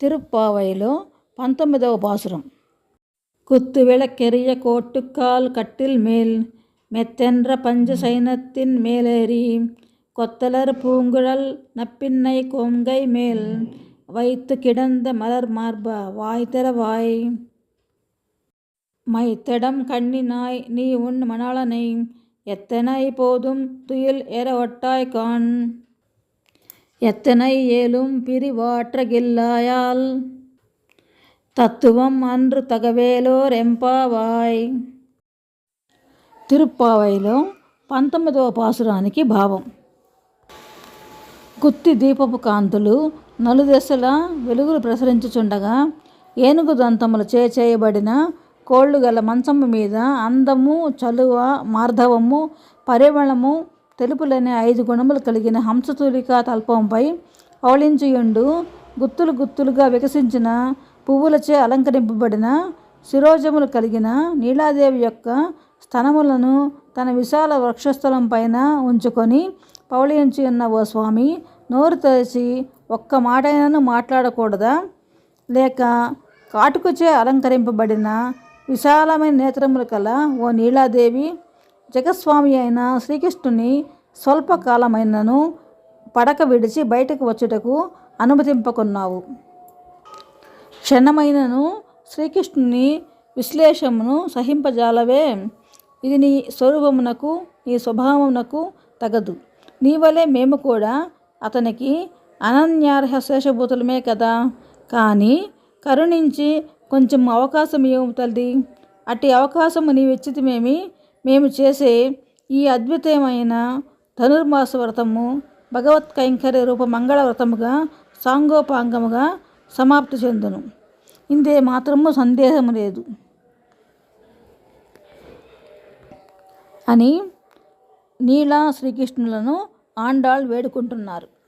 తిరుప్పావైలో పంతొమ్మిదవ పాసురం குத்து விளக்கெரிய கோட்டுக்கால் கட்டில் மேல் மெத்தென்ற பஞ்ச சைனத்தின் மேலேறி கொத்தலர் பூங்குழல் நப்பின்னை கொங்கை மேல் வைத்து கிடந்த மலர் மார்பா வாய் திறவாய் மைத்தடம் கண்ணினாய் நீ உன் மணாளனை எத்தனை போதும் துயில் எற ஒட்டாய் காண் எத்தனை ஏலும் பிரிவாற்றகில்லாயால் తత్వం అండ్రు తగవేలో రెంపావాయ్ తిరుప్పావైలో పంతొమ్మిదవ పాసురానికి భావం గుత్తి దీపపు కాంతులు నలుదెసల వెలుగులు ప్రసరించుచుండగా ఏనుగు దంతములు చే చేయబడిన కోళ్ళు గల మంచము మీద అందము చలువ మార్ధవము పరిమళము తెలుపులనే ఐదు గుణములు కలిగిన హంసతూలికా తల్పంపై అవళించియుండు గుత్తులు గుత్తులుగా వికసించిన పువ్వులచే అలంకరింపబడిన శిరోజములు కలిగిన నీలాదేవి యొక్క స్తనములను తన విశాల వృక్షస్థలం పైన ఉంచుకొని పవళించి ఉన్న ఓ స్వామి నోరు తెరిచి ఒక్క మాటైనను మాట్లాడకూడదా? లేక కాటుకుచే అలంకరింపబడిన విశాలమైన నేత్రములు కల ఓ నీలాదేవి జగస్వామి అయిన శ్రీకృష్ణుని స్వల్పకాలమైనను పడక విడిచి బయటకు వచ్చుటకు అనుమతింపకున్నావు. క్షణమైనను శ్రీకృష్ణుని విశ్లేషమును సహింపజాలవే. ఇది నీ స్వరూపమునకు నీ స్వభావమునకు తగదు. నీ వలె మేము కూడా అతనికి అనన్యార్హ శేషభూతులమే కదా. కానీ కరుణించి కొంచెం అవకాశం ఇవ్వము తల్లి అట్టి అవకాశము నీవిచ్చితమేమి మేము చేసే ఈ అద్భుతమైన ధనుర్మాస వ్రతము భగవత్ కైంకర్య రూప మంగళ వ్రతముగా సాంగోపాంగముగా సమాప్తి చెందును. ఇందే మాత్రము సందేహము లేదు. అని నీలా శ్రీకృష్ణులను ఆండాళ్ వేడుకుంటున్నారు.